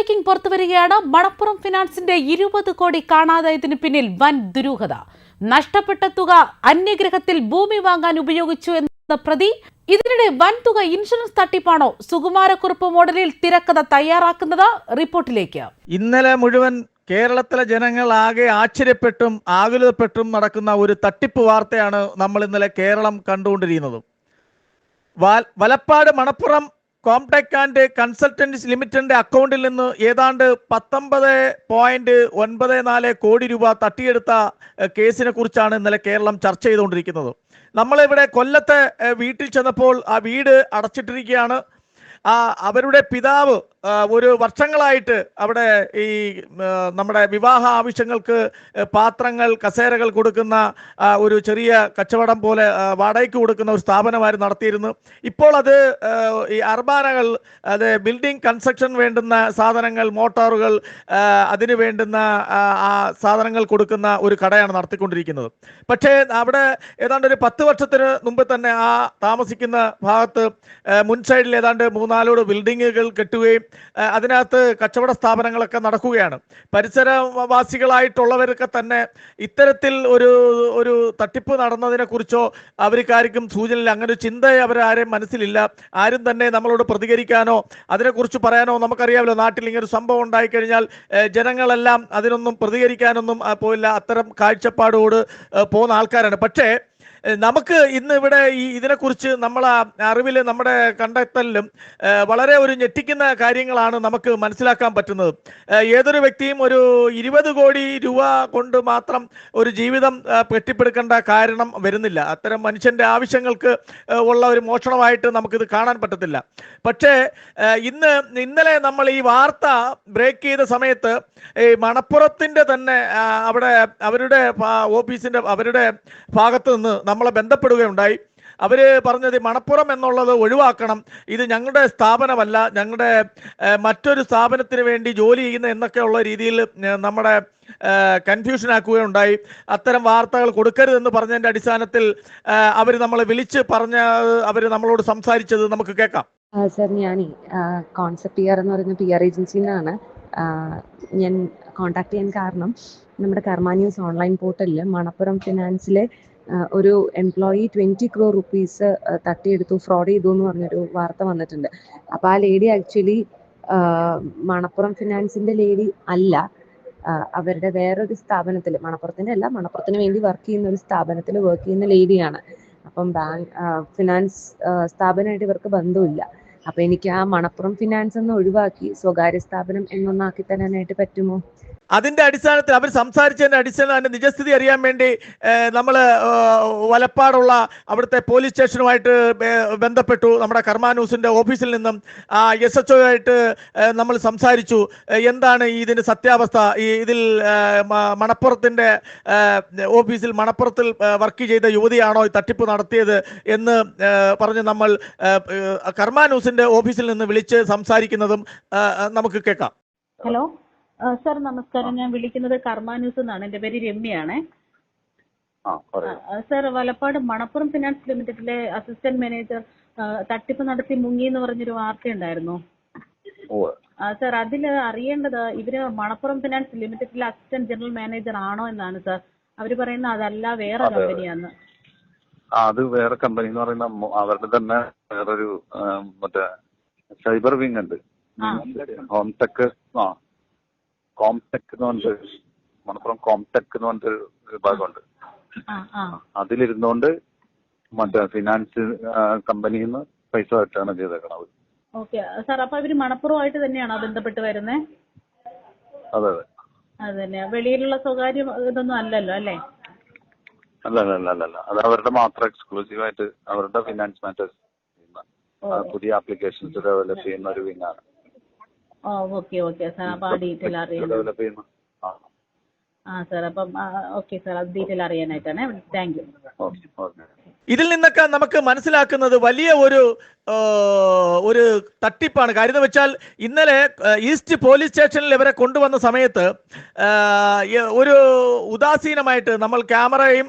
Breaking പുറത്തുവരികയാണ്. Manappuram ഫിനാൻസിന്റെ ഇരുപത് കോടി കാണാതായതിനു പിന്നിൽ വൻ ദുരൂഹത. നഷ്ടപ്പെട്ട തുക അന്യഗ്രഹത്തിൽ ഭൂമി വാങ്ങാൻ ഉപയോഗിച്ചു എന്ന പ്രതി ഇതിനിടെ വൻ തുക ഇൻഷുറൻസ് തട്ടിപ്പാണോ സുകുമാരക്കുറുപ്പ് മോഡലിൽ തിരക്കഥ തയ്യാറാക്കുന്നത്? റിപ്പോർട്ടിലേക്ക്. ഇന്നലെ മുഴുവൻ കേരളത്തിലെ ജനങ്ങൾ ആകെ ആശ്ചര്യപ്പെട്ടും ആകുലതപ്പെട്ടും നടക്കുന്ന ഒരു തട്ടിപ്പ് വാർത്തയാണ് നമ്മൾ ഇന്നലെ കേരളം കണ്ടുകൊണ്ടിരിക്കുന്നത്. Valappad Manappuram Comtech and consultants ലിമിറ്റഡിന്റെ അക്കൗണ്ടിൽ നിന്ന് ഏതാണ്ട് പത്തൊമ്പത് പോയിന്റ് ഒൻപത് നാല് കോടി രൂപ തട്ടിയെടുത്ത കേസിനെ കുറിച്ചാണ് ഇന്നലെ കേരളം ചർച്ച ചെയ്തുകൊണ്ടിരിക്കുന്നത്. നമ്മളിവിടെ കൊല്ലത്തെ വീട്ടിൽ ചെന്നപ്പോൾ ആ വീട് അടച്ചിട്ടിരിക്കുകയാണ്. ആ അവരുടെ പിതാവ് ഒരു വർഷങ്ങളായിട്ട് അവിടെ ഈ നമ്മുടെ വിവാഹ ആവശ്യങ്ങൾക്ക് പാത്രങ്ങൾ കസേരകൾ കൊടുക്കുന്ന ഒരു ചെറിയ കച്ചവടം പോലെ വാടകയ്ക്ക് കൊടുക്കുന്ന ഒരു സ്ഥാപനമായിരുന്നു നടത്തിയിരുന്നു ഇപ്പോൾ അത് ഈ അർബാനകൾ അത് ബിൽഡിംഗ് കൺസ്ട്രക്ഷൻ വേണ്ടുന്ന സാധനങ്ങൾ മോട്ടോറുകൾ അതിന് വേണ്ടുന്ന ആ, സാധനങ്ങൾ കൊടുക്കുന്ന ഒരു കടയാണ് നടത്തിക്കൊണ്ടിരിക്കുന്നത്. പക്ഷേ അവിടെ ഏതാണ്ട് ഒരു പത്ത് വർഷത്തിന് മുമ്പ് തന്നെ ആ താമസിക്കുന്ന ഭാഗത്ത് മുൻ സൈഡിൽ ഏതാണ്ട് മൂന്നാലോട് ബിൽഡിങ്ങുകൾ കെട്ടുകയും അതിനകത്ത് കച്ചവട സ്ഥാപനങ്ങളൊക്കെ നടക്കുകയാണ്. പരിസരവാസികളായിട്ടുള്ളവരൊക്കെ തന്നെ ഇത്തരത്തിൽ ഒരു ഒരു തട്ടിപ്പ് നടന്നതിനെ കുറിച്ചോ അവർക്കാർക്കും സൂചനയില്ല. അങ്ങനെ ഒരു ചിന്ത അവരാരെയും മനസ്സിലില്ല. ആരും തന്നെ നമ്മളോട് പ്രതികരിക്കാനോ അതിനെക്കുറിച്ച് പറയാനോ നമുക്കറിയാമല്ലോ. നാട്ടിൽ ഇങ്ങനെ ഒരു സംഭവം ഉണ്ടായിക്കഴിഞ്ഞാൽ ജനങ്ങളെല്ലാം അതിനൊന്നും പ്രതികരിക്കാനൊന്നും പോയില്ല. അത്തരം കാഴ്ചപ്പാടോട് പോകുന്ന ആൾക്കാരാണ്. പക്ഷേ നമുക്ക് ഇന്ന് ഇവിടെ ഈ ഇതിനെക്കുറിച്ച് നമ്മൾ അറിവിൽ നമ്മുടെ കണ്ടെത്തലിലും വളരെ ഒരു ഞെട്ടിക്കുന്ന കാര്യങ്ങളാണ് നമുക്ക് മനസ്സിലാക്കാൻ പറ്റുന്നത്. ഏതൊരു വ്യക്തിയും ഒരു ഇരുപത് കോടി രൂപ കൊണ്ട് മാത്രം ഒരു ജീവിതം പെട്ടിപ്പെടുക്കേണ്ട കാരണം വരുന്നില്ല. അത്തരം മനുഷ്യന്റെ ആവശ്യങ്ങൾക്ക് ഉള്ള ഒരു മോഷണമായിട്ട് നമുക്കിത് കാണാൻ പറ്റത്തില്ല. പക്ഷേ ഇന്ന് ഇന്നലെ നമ്മൾ ഈ വാർത്ത ബ്രേക്ക് ചെയ്ത സമയത്ത് ഈ മണപ്പുറത്തിന്റെ തന്നെ അവിടെ അവരുടെ ഓഫീസിന്റെ അവരുടെ ഭാഗത്ത് നിന്ന് നമ്മളെ ബന്ധപ്പെടുകയുണ്ടായി. അവർ പറഞ്ഞത് മണപ്പുറം എന്നുള്ളത് ഒഴിവാക്കണം. ഇത് ഞങ്ങളുടെ സ്ഥാപനമല്ല. ഞങ്ങളുടെ മറ്റൊരു സ്ഥാപനത്തിന് വേണ്ടി ജോലി ചെയ്യുന്ന എന്നൊക്കെയുള്ള രീതിയിൽ നമ്മുടെ കൺഫ്യൂഷൻ ആക്കുകയുണ്ടായി. അത്തരം വാർത്തകൾ കൊടുക്കരുതെന്ന് പറഞ്ഞതിന്റെ അടിസ്ഥാനത്തിൽ അവർ നമ്മളെ വിളിച്ച് പറഞ്ഞ അവർ നമ്മളോട് സംസാരിച്ചത് നമുക്ക് കേൾക്കാം. സർ ഞാനേ കോൺസെപ്റ്റ് പി ആർ എന്ന് പറയുന്ന പി ആർ ഏജൻസിയിൽ നിന്നാണ് ഞാൻ കോൺടാക്ട് ചെയ്യാൻ കാരണം നമ്മുടെ കർമ്മ ന്യൂസ് ഓൺലൈൻ പോർട്ടലിൽ മണപ്പുറം ഫിനാൻസിലെ ഒരു എംപ്ലോയി ട്വന്റി ക്രോർ റുപ്പീസ് തട്ടിയെടുത്തു ഫ്രോഡ് ചെയ്തു എന്ന് പറഞ്ഞൊരു വാർത്ത വന്നിട്ടുണ്ട്. അപ്പൊ ആ ലേഡി ആക്ച്വലി മണപ്പുറം ഫിനാൻസിന്റെ ലേഡി അല്ല. അവരുടെ വേറൊരു സ്ഥാപനത്തിൽ മണപ്പുറത്തിന്റെ അല്ല മണപ്പുറത്തിന് വേണ്ടി വർക്ക് ചെയ്യുന്ന ഒരു സ്ഥാപനത്തിൽ വർക്ക് ചെയ്യുന്ന ലേഡിയാണ് അപ്പം ബാങ്ക് ഫിനാൻസ് സ്ഥാപനമായിട്ട് ഇവർക്ക് ബന്ധമില്ല. അപ്പൊ എനിക്ക് ആ മണപ്പുറം ഫിനാൻസ് ഒന്ന് ഒഴിവാക്കി സ്വകാര്യ സ്ഥാപനം എന്നൊന്നാക്കി തരാനായിട്ട് പറ്റുമോ? അതിന്റെ അടിസ്ഥാനത്തിൽ അവർ സംസാരിച്ചതിന്റെ അടിസ്ഥാനത്തിൽ അതിന്റെ നിജസ്ഥിതി അറിയാൻ വേണ്ടി നമ്മൾ വലപ്പാടുള്ള അവിടുത്തെ പോലീസ് സ്റ്റേഷനുമായിട്ട് ബന്ധപ്പെട്ടു. നമ്മുടെ കർമാനൂസിന്റെ ഓഫീസിൽ നിന്നും ആ എസ് എച്ച് ആയിട്ട് നമ്മൾ സംസാരിച്ചു. എന്താണ് ഇതിന്റെ സത്യാവസ്ഥ? ഈ ഇതിൽ മണപ്പുറത്തിന്റെ ഓഫീസിൽ മണപ്പുറത്തിൽ വർക്ക് ചെയ്ത യുവതിയാണോ തട്ടിപ്പ് നടത്തിയത് എന്ന് പറഞ്ഞ് നമ്മൾ ന്യൂസിന്റെ ഓഫീസിൽ നിന്ന് വിളിച്ച് സംസാരിക്കുന്നതും നമുക്ക് കേൾക്കാം. ഹലോ? സാർ നമസ്കാരം. ഞാൻ വിളിക്കുന്നത് കർമ്മ ന്യൂസ് എന്നാണ്. എന്റെ പേര് രമ്യയാണേ. സാർ വലപ്പാട് മണപ്പുറം ഫിനാൻസ് ലിമിറ്റഡിലെ അസിസ്റ്റന്റ് മാനേജർ തട്ടിപ്പ് നടത്തി മുങ്ങി എന്ന് പറഞ്ഞൊരു വാർത്തയുണ്ടായിരുന്നു. സർ അതിൽ അറിയേണ്ടത് ഇവർ മണപ്പുറം ഫിനാൻസ് ലിമിറ്റഡിലെ അസിസ്റ്റന്റ് ജനറൽ മാനേജർ ആണോ എന്നാണ് സാർ. അവർ പറയുന്ന അതല്ല വേറെ അതെ, അതെ. കമ്പനിയാന്ന് അത് വേറെ കമ്പനി എന്ന് പറയുന്ന അവരുടെ തന്നെ വേറൊരു മറ്റേ സൈബർ വിങ് ഉണ്ട്. ഹോം ഹോംടെക് ആ കോംടെക് എന്ന് പറഞ്ഞിട്ട് മണപ്പുറം കോംടെക് എന്ന് പറഞ്ഞിട്ടൊരു വിഭാഗമുണ്ട്. അതിലിരുന്നുകൊണ്ട് മറ്റേ ഫിനാൻസ് കമ്പനിയിൽ നിന്ന് പൈസ കെട്ടാണ് ചെയ്തേക്കണത് ഓക്കെ സാർ അപ്പൊ ഇവർ മണപ്പുറമായിട്ട് തന്നെയാണോ ബന്ധപ്പെട്ട് വരുന്നത് അതെ വെളിയിലുള്ള സ്വകാര്യ ഇതൊന്നും അല്ലല്ലോ അല്ലേ? അല്ല അല്ല അല്ല അല്ല. അത് അവരുടെ മാത്രം എക്സ്ക്ലൂസീവ് ആയിട്ട് അവരുടെ ഫിനാൻസ് മാറ്റേഴ്സ് പുതിയ ആപ്ലിക്കേഷൻസ് ഡെവലപ്പ് ചെയ്യുന്ന ഒരു വിങ് ആണ് ഓ ഓക്കെ ഓക്കെ സാർ. അപ്പൊ ആ ഡീറ്റെയിൽ ഡെവലപ്പ് ആ സാർ. അപ്പം ഓക്കെ സാർ. അത് ഡീറ്റെയിൽ അറിയാനായിട്ടാണ്. താങ്ക് യു ഓക്കെ ഇതിൽ നിന്നൊക്കെ നമുക്ക് മനസ്സിലാക്കുന്നത് വലിയ ഒരു ഒരു തട്ടിപ്പാണ്. കാര്യം എന്ന് വെച്ചാൽ ഇന്നലെ ഈസ്റ്റ് പോലീസ് സ്റ്റേഷനിൽ ഇവരെ കൊണ്ടുവന്ന സമയത്ത് ഒരു ഉദാസീനമായിട്ട് നമ്മൾ ക്യാമറയും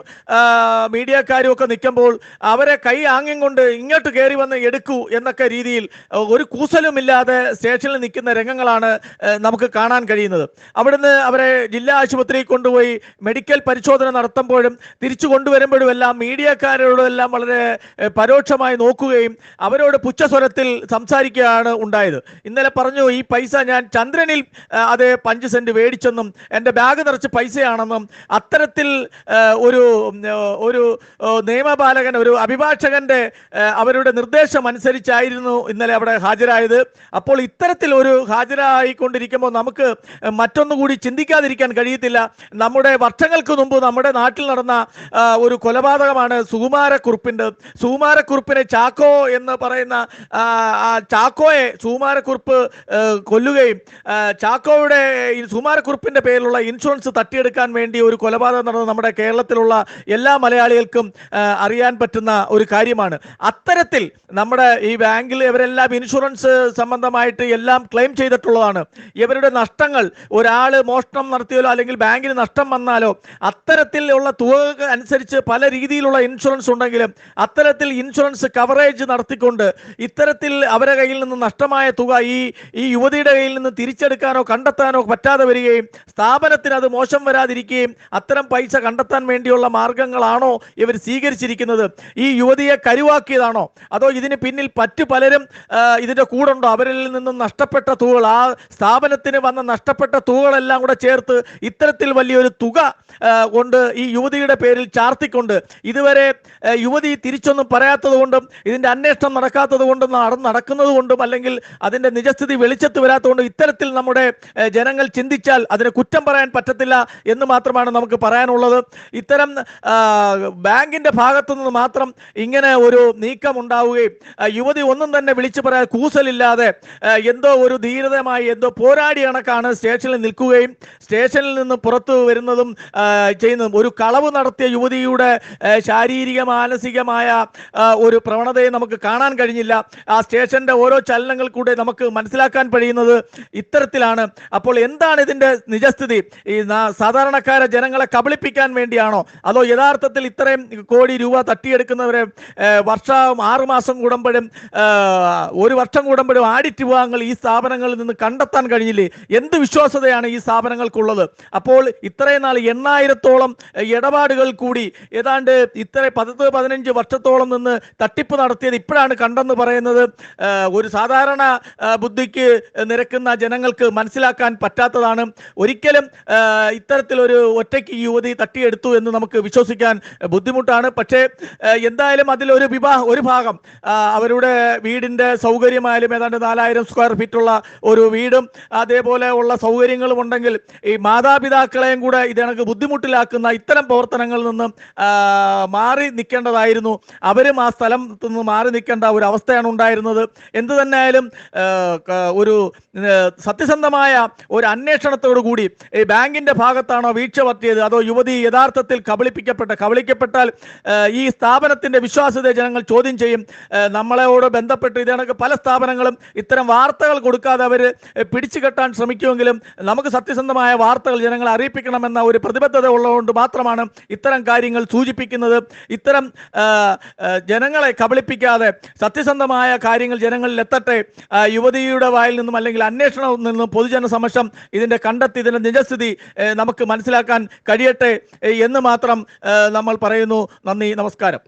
മീഡിയക്കാരും ഒക്കെ നിൽക്കുമ്പോൾ അവരെ കൈ ആംഗ്യം കൊണ്ട് ഇങ്ങോട്ട് കയറി വന്ന് എടുക്കൂ എന്നൊക്കെ രീതിയിൽ ഒരു കൂസലുമില്ലാതെ സ്റ്റേഷനിൽ നിൽക്കുന്ന രംഗങ്ങളാണ് നമുക്ക് കാണാൻ കഴിയുന്നത്. അവിടുന്ന് അവരെ ജില്ലാ ആശുപത്രിയിൽ കൊണ്ടുപോയി മെഡിക്കൽ പരിശോധന നടത്തുമ്പോഴും തിരിച്ചു കൊണ്ടുവരുമ്പോഴും എല്ലാം മീഡിയക്കാരോടും എല്ലാം വളരെ പരോക്ഷമായി നോക്കുകയും അവരോട് പുച്ഛസ്വരത്തിൽ സംസാരിക്കുകയാണ് ഉണ്ടായത്. ഇന്നലെ പറഞ്ഞു ഈ പൈസ ഞാൻ ചന്ദ്രനിൽ അത് പഞ്ച് സെന്റ് മേടിച്ചെന്നും എന്റെ ബാഗ് നിറച്ച് പൈസയാണെന്നും അത്തരത്തിൽ ഒരു ഒരു നിയമപാലകൻ ഒരു അഭിഭാഷകന്റെ അവരുടെ നിർദ്ദേശം അനുസരിച്ചായിരുന്നു ഇന്നലെ അവിടെ ഹാജരായത്. അപ്പോൾ ഇത്തരത്തിൽ ഒരു ഹാജരായിക്കൊണ്ടിരിക്കുമ്പോൾ നമുക്ക് മറ്റൊന്നുകൂടി ചിന്തിക്കാതിരിക്കാൻ കഴിയത്തില്ല. നമ്മുടെ വർഷങ്ങൾക്ക് മുമ്പ് നമ്മുടെ നാട്ടിൽ നടന്ന ഒരു കൊലപാതകമാണ് സുകുമാരക്കുറുപ്പിന്റെ സൂമാരക്കുറുപ്പിനെ ചാക്കോ എന്ന് പറയുന്ന ആ, ചാക്കോയെ സൂമാരക്കുറുപ്പ് കൊല്ലുകയും ചാക്കോയുടെ ഈ സുകുമാരക്കുറുപ്പിന്റെ പേരിലുള്ള ഇൻഷുറൻസ് തട്ടിയെടുക്കാൻ വേണ്ടി ഒരു കൊലപാതകം നടന്ന നമ്മുടെ കേരളത്തിലുള്ള എല്ലാ മലയാളികൾക്കും അറിയാൻ പറ്റുന്ന ഒരു കാര്യമാണ്. അത്തരത്തിൽ നമ്മുടെ ഈ ബാങ്കിൽ ഇവരെല്ലാം ഇൻഷുറൻസ് സംബന്ധമായിട്ട് എല്ലാം ക്ലെയിം ചെയ്തിട്ടുള്ളതാണ്. ഇവരുടെ നഷ്ടങ്ങൾ ഒരാൾ മോഷണം നടത്തിയാലോ അല്ലെങ്കിൽ ബാങ്കിന് നഷ്ടം വന്നാലോ അത്തരത്തിലുള്ള തുക അനുസരിച്ച് പല രീതിയിലുള്ള ഇൻഷുറൻസ് ഉണ്ടെങ്കിലും അത്തരത്തിൽ ഇൻഷുറൻസ് കവറേജ് നടത്തിക്കൊണ്ട് ഇത്തരത്തിൽ അവരുടെ കയ്യിൽ നിന്ന് നഷ്ടമായ തുക ഈ ഈ യുവതിയുടെ കയ്യിൽ നിന്ന് തിരിച്ചെടുക്കാനോ കണ്ടെത്താനോ പറ്റാതെ വരികയും സ്ഥാപനത്തിന് അത് മോശം വരാതിരിക്കുകയും അത്തരം പൈസ കണ്ടെത്താൻ വേണ്ടിയുള്ള മാർഗങ്ങളാണോ ഇവർ സ്വീകരിച്ചിരിക്കുന്നത്? ഈ യുവതിയെ കരുവാക്കിയതാണോ? അതോ ഇതിന് പിന്നിൽ മറ്റു പലരും ഇതിന്റെ കൂടുണ്ടോ? അവരിൽ നിന്നും നഷ്ടപ്പെട്ട തുകകൾ ആ സ്ഥാപനത്തിന് വന്ന നഷ്ടപ്പെട്ട തുകകളെല്ലാം കൂടെ ചേർത്ത് ഇത്തരത്തിൽ വലിയൊരു തുക കൊണ്ട് ഈ യുവതിയുടെ പേരിൽ ചാർത്തിക്കൊണ്ട് ഇതുവരെ യുവതി തിരിച്ചൊന്നും പറയാത്തത് കൊണ്ടും ഇതിന്റെ അന്വേഷണം നടക്കാത്തത് കൊണ്ടും നട- നടക്കുന്നത് കൊണ്ടും അല്ലെങ്കിൽ അതിന്റെ നിജസ്ഥിതി വെളിച്ചത്ത് വരാത്തതുകൊണ്ടും ഇത്തരത്തിൽ നമ്മുടെ ജനങ്ങൾ ചിന്തിച്ചാൽ അതിന് കുറ്റം പറയാൻ പറ്റത്തില്ല എന്ന് മാത്രമാണ് നമുക്ക് പറയാനുള്ളത്. ഇത്തരം ബാങ്കിന്റെ ഭാഗത്തു നിന്ന് മാത്രം ഇങ്ങനെ ഒരു നീക്കം ഉണ്ടാവുകയും യുവതി ഒന്നും തന്നെ വിളിച്ചു പറയാൻ കൂസലില്ലാതെ എന്തോ ഒരു ധീരതമായി എന്തോ പോരാടി കണക്കാണ് സ്റ്റേഷനിൽ നിൽക്കുകയും സ്റ്റേഷനിൽ നിന്ന് പുറത്തു വരുന്നതും ചെയ്യുന്നതും. ഒരു കളവ് നടത്തിയ യുവതിയുടെ ആ, ശാരീരിക മാനസികമായ ഒരു പ്രവണതയെ നമുക്ക് കാണാൻ കഴിഞ്ഞില്ല. ആ സ്റ്റേഷന്റെ ഓരോ ചലനങ്ങൾ കൂടെ നമുക്ക് മനസ്സിലാക്കാൻ കഴിയുന്നത് ഇത്തരത്തിലാണ്. അപ്പോൾ എന്താണ് ഇതിന്റെ നിജസ്ഥിതി? ഈ സാധാരണക്കാരെ ജനങ്ങളെ കബളിപ്പിക്കാൻ വേണ്ടിയാണോ? അതോ യഥാർത്ഥത്തിൽ ഇത്രയും കോടി രൂപ തട്ടിയെടുക്കുന്നവരെ വർഷം ആറുമാസം കൂടുമ്പോഴും ഒരു വർഷം കൂടുമ്പോഴും ആഡിറ്റ് വിഭാഗങ്ങൾ ഈ സ്ഥാപനങ്ങളിൽ നിന്ന് കണ്ടെത്താൻ കഴിഞ്ഞില്ലേ? എന്ത് വിശ്വാസതയാണ് ഈ സ്ഥാപനങ്ങൾക്കുള്ളത്? അപ്പോൾ ഇത്രയും നാൾ എണ്ണായിരത്തോളം ഇടപാടുകൾ കൂടി ഏതാണ്ട് ഇത്ര പത്ത് പതിനഞ്ച് വർഷത്തോളം നിന്ന് തട്ടിപ്പ് നടത്തിയത് ഇപ്പോഴാണ് കണ്ടെന്ന് പറയുന്നത്. ഒരു സാധാരണ ബുദ്ധിക്ക് നിരക്കുന്ന ജനങ്ങൾക്ക് മനസ്സിലാക്കാൻ പറ്റാത്തതാണ്. ഒരിക്കലും ഇത്തരത്തിലൊരു ഒറ്റയ്ക്ക് യുവതി തട്ടിയെടുത്തു എന്ന് നമുക്ക് വിശ്വസിക്കാൻ ബുദ്ധിമുട്ടാണ്. പക്ഷേ എന്തായാലും അതിലൊരു വിവാഹ ഒരു ഭാഗം അവരുടെ വീടിന്റെ സൗകര്യമായാലും ഏതാണ്ട് നാലായിരം സ്ക്വയർ ഫീറ്റുള്ള ഒരു വീടും അതേപോലെ ഉള്ള സൗകര്യങ്ങളും ഉണ്ടെങ്കിൽ ഈ മാതാപിതാക്കളെയും കൂടെ ഇത് ബുദ്ധിമുട്ടിലാക്കുന്ന ഇത്തരം പ്രവർത്തനങ്ങളിൽ നിന്ന് മാറി മാറി നിൽക്കേണ്ടതായിരുന്നു അവരും ആ സ്ഥലത്ത് നിന്ന് മാറി നിൽക്കേണ്ട ഒരു അവസ്ഥയാണ് ഉണ്ടായിരുന്നത്. എന്ത് തന്നെയായാലും ഒരു സത്യസന്ധമായ ഒരു അന്വേഷണത്തോടു കൂടി ഈ ബാങ്കിന്റെ ഭാഗത്താണോ വീഴ്ച പറ്റിയത്? അതോ യുവതി യഥാർത്ഥത്തിൽ കബളിപ്പിക്കപ്പെട്ട കബളിക്കപ്പെട്ടാൽ ഈ സ്ഥാപനത്തിന്റെ വിശ്വാസ്യത ജനങ്ങൾ ചോദ്യം ചെയ്യും. നമ്മളോട് ബന്ധപ്പെട്ട് ഇത് പല സ്ഥാപനങ്ങളും ഇത്തരം വാർത്തകൾ കൊടുക്കാതെ അവർ പിടിച്ചു കെട്ടാൻ ശ്രമിക്കുമെങ്കിലും നമുക്ക് സത്യസന്ധമായ വാർത്തകൾ ജനങ്ങളെ അറിയിപ്പിക്കണമെന്ന ഒരു പ്രതിബദ്ധത ഉള്ളതുകൊണ്ട് മാത്രമാണ് ഇത്തരം കാര്യങ്ങൾ സൂചിപ്പിക്കുന്നത്. ഇത്തരം ജനങ്ങളെ കബളിപ്പിക്കാതെ സത്യസന്ധമായ കാര്യങ്ങൾ ജനങ്ങളിൽ എത്തട്ടെ. യുവതിയുടെ വായിൽ നിന്നും അല്ലെങ്കിൽ അന്വേഷണത്തിൽ നിന്നും പൊതുജന സമക്ഷം ഇതിന്റെ കണ്ടെത്തി ഇതിന്റെ നിജസ്ഥിതി നമുക്ക് മനസ്സിലാക്കാൻ കഴിയട്ടെ എന്ന് മാത്രം നമ്മൾ പറയുന്നു. നന്ദി നമസ്കാരം.